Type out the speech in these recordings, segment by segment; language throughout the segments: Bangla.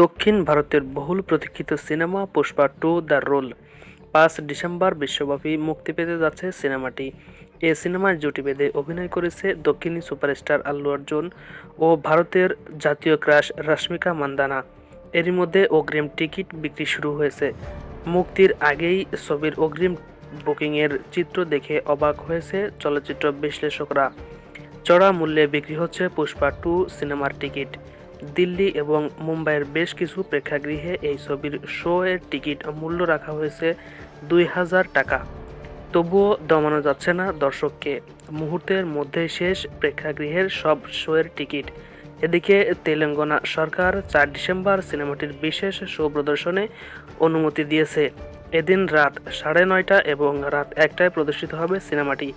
দক্ষিণ ভারতের বহুল প্রতীক্ষিত cinema Pushpa two, the rule. পাঁচ ডিসেম্বর বিশ্বব্যাপী মুক্তি পেতে যাচ্ছে সিনেমাটি। এ সিনেমার জুটি বেঁধে অভিনয় করেছে দক্ষিণী সুপারস্টার আল্লু অর্জুন ও ভারতের জাতীয় ক্রাশ রশ্মিকা মান্দানা। এরই মধ্যে অগ্রিম টিকিট বিক্রি শুরু হয়েছে। মুক্তির আগেই ছবির অগ্রিম বুকিংয়ের চিত্র দেখে অবাক হয়েছে চলচ্চিত্র বিশ্লেষকরা। চড়া মূল্যে বিক্রি হচ্ছে পুষ্পা টু সিনেমার টিকিট। দিল্লি এবং মুম্বাইয়ের বেশ কিছু প্রেক্ষাগৃহে এই ছবির শো এর টিকিট মূল্য রাখা হয়েছে দুই হাজার টাকা। তবুও দমানো যাচ্ছে না দর্শককে। মুহূর্তের মধ্যে শেষ প্রেক্ষাগৃহের সব শো এর টিকিট। এদিকে তেলেঙ্গানা সরকার চার ডিসেম্বর সিনেমাটির বিশেষ শো প্রদর্শনে অনুমতি দিয়েছে। এদিন রাত সাড়ে নয়টা এবং রাত একটায় প্রদর্শিত হবে সিনেমাটি।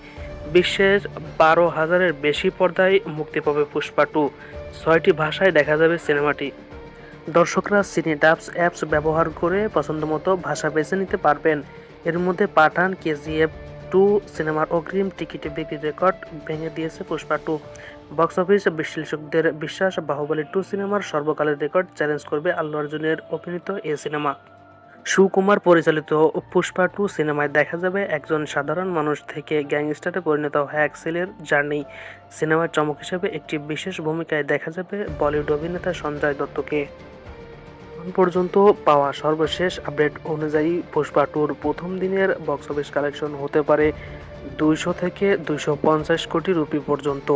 বিশ্বের বারো হাজারের বেশি পর্দায় মুক্তি পাবে পুষ্পা টু। ছয়টি ভাষায় দেখা যাবে সিনেমাটি। দর্শকরা সিনে ডাবস অ্যাপস ব্যবহার করে পছন্দমতো ভাষা বেছে নিতে পারবেন। এর মধ্যে পাঠান কেজিএফ টু সিনেমার অগ্রিম টিকিটে বিক্রি রেকর্ড ভেঙে দিয়েছে পুষ্পা টু। বক্স অফিস বিশ্লেষকদের বিশ্বাস, বাহুবলী টু সিনেমার সর্বকালের রেকর্ড চ্যালেঞ্জ করবে আল্লু অর্জুনের অভিনীত এ সিনেমা। সুকুমার পরিচালিত পুষ্পা টু সিনেমায় দেখা যাবে একজন সাধারণ মানুষ থেকে গ্যাংস্টারে পরিণত হওয়া এক ছেলের জার্নি। সিনেমার চমক হিসেবে একটি বিশেষ ভূমিকায় দেখা যাবে বলিউড অভিনেতা সঞ্জয় দত্তকে। পর্যন্ত পাওয়া সর্বশেষ আপডেট অনুযায়ী পুষ্পা টুর প্রথম দিনের বক্স অফিস কালেকশন হতে পারে দুইশো থেকে দুইশো পঞ্চাশ কোটি রুপি পর্যন্ত।